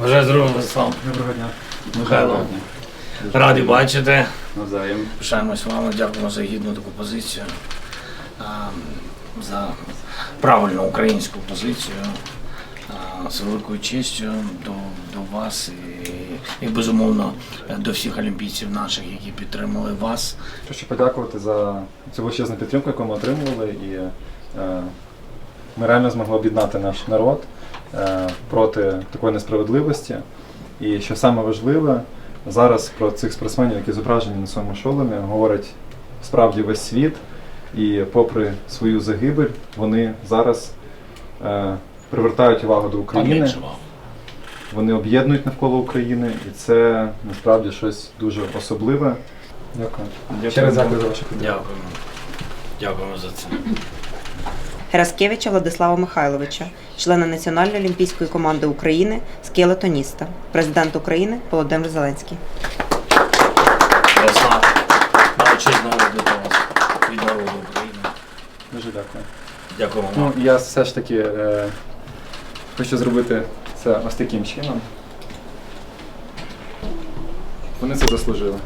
Бажаю здоров'я, Владислав. Доброго дня. Михайло. Раді бачити. Навзаєм. Пишаємось вами, дякуємо за гідну таку позицію, за правильну українську позицію. З великою честю до, до вас і, і безумовно до всіх олімпійців наших, які підтримали вас. Хочу подякувати за цю величезну підтримку, яку ми отримували. І е, ми реально змогли об'єднати наш народ проти такої несправедливості. І що саме важливе, зараз про цих спортсменів, які зображені на своєму шоломі, говорить справді весь світ. І попри свою загибель, вони зараз е, привертають увагу до України. Вони об'єднують навколо України, і це насправді щось дуже особливе. Дякую. Ще раз дякую за вашу підтримку. Дякуємо. Дякуємо за це. Гераскевича Владислава Михайловича, члена Національної олімпійської команди України з келетоніста, президент України Володимир Зеленський. Ярослав, величезного до вас від народу України. Дуже дякую. Дякуємо Ну, я все ж таки е, хочу зробити це ось таким чином. Вони це заслужили.